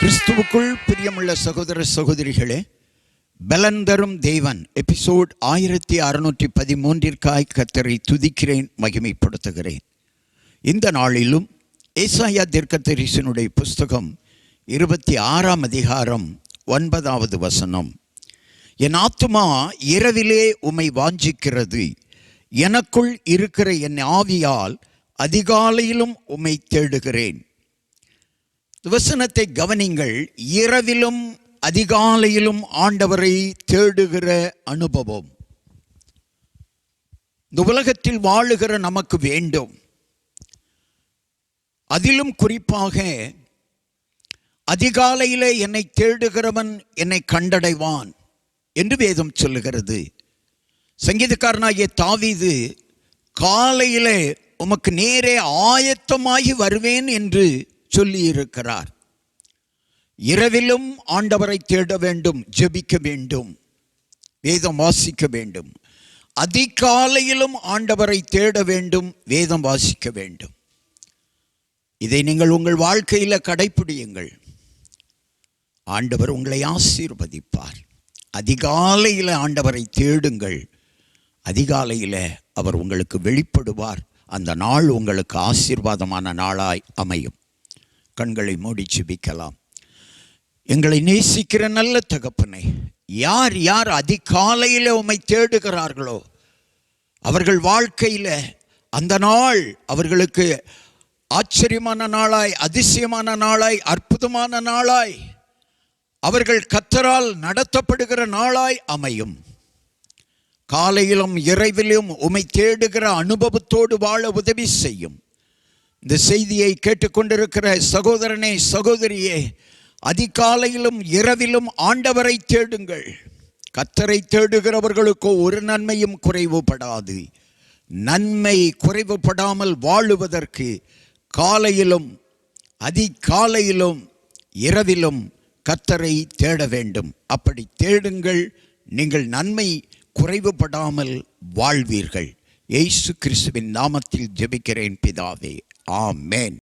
கிறிஸ்துவுக்குள் பிரியமுள்ள சகோதர சகோதரிகளே பலன் தரும் தேவன் எபிசோட் ஆயிரத்தி அறுநூற்றி பதிமூன்றிற்காய் கத்தரை துதிக்கிறேன் மகிமைப்படுத்துகிறேன். இந்த நாளிலும் ஏசாயா தீர்க்கத்தரிசனுடைய புஸ்தகம் இருபத்தி ஆறாம் அதிகாரம் ஒன்பதாவது வசனம். என் ஆத்துமா இரவிலே உம்மை வாஞ்சிக்கிறது எனக்குள் இருக்கிற என் ஆவியால் அதிகாலையிலும் உம்மை தேடுகிறேன். வசனத்தை கவனிங்கள். இரவிலும் அதிகாலையிலும் ஆண்டவரை தேடுகிற அனுபவம். இந்த உலகத்தில் வாழுகிற நமக்கு வேண்டும். அதிலும் குறிப்பாக அதிகாலையிலே என்னை தேடுகிறவன் என்னை கண்டடைவான் என்று வேதம் சொல்லுகிறது. சங்கீதக்காரனாகிய தாவீது காலையிலே உமக்கு நேரே ஆயத்தமாகி வருவேன் என்று சொல்லியிருக்கிறார். இரவிலும் ஆண்டவரை தேட வேண்டும் ஜெபிக்க வேண்டும் வேதம் வாசிக்க வேண்டும். அதிகாலையிலும் ஆண்டவரை தேட வேண்டும் வேதம் வாசிக்க வேண்டும். இதை நீங்கள் உங்கள் வாழ்க்கையில் கடைப்பிடியுங்கள். ஆண்டவர் உங்களை ஆசீர்வதிப்பார். அதிகாலையில் ஆண்டவரை தேடுங்கள். அதிகாலையில் அவர் உங்களுக்கு வெளிப்படுவார். அந்த நாள் உங்களுக்கு ஆசீர்வாதமான நாளாய் அமையும். கண்களை மூடி ஜெபிக்கலாம். எங்களை நேசிக்கிற நல்ல தகப்பனை யார் யார் அதிகாலையில் உம்மை தேடுகிறார்களோ அவர்கள் வாழ்க்கையில் அந்த நாள் அவர்களுக்கு ஆச்சரியமான நாளாய் அதிசயமான நாளாய் அற்புதமான நாளாய் அவர்கள் கத்தரால் நடத்தப்படுகிற நாளாய் அமையும். காலையிலும் இரவிலும் உமை தேடுகிற அனுபவத்தோடு வாழ உதவி செய்யும். இந்த செய்தியை கேட்டுக்கொண்டிருக்கிற சகோதரனே சகோதரியே அதிகாலையிலும் இரவிலும் ஆண்டவரை தேடுங்கள். கத்தரை தேடுகிறவர்களுக்கோ ஒரு நன்மையும் குறைவுபடாது. நன்மை குறைவுபடாமல் வாழுவதற்கு காலையிலும் அதிகாலையிலும் இரவிலும் கத்தரை தேட வேண்டும். அப்படி தேடுங்கள் நீங்கள் நன்மை குறைவுபடாமல் வாழ்வீர்கள். இயேசு கிறிஸ்துவின் நாமத்தில் ஜெபிக்கிறேன் பிதாவே. ஆமென்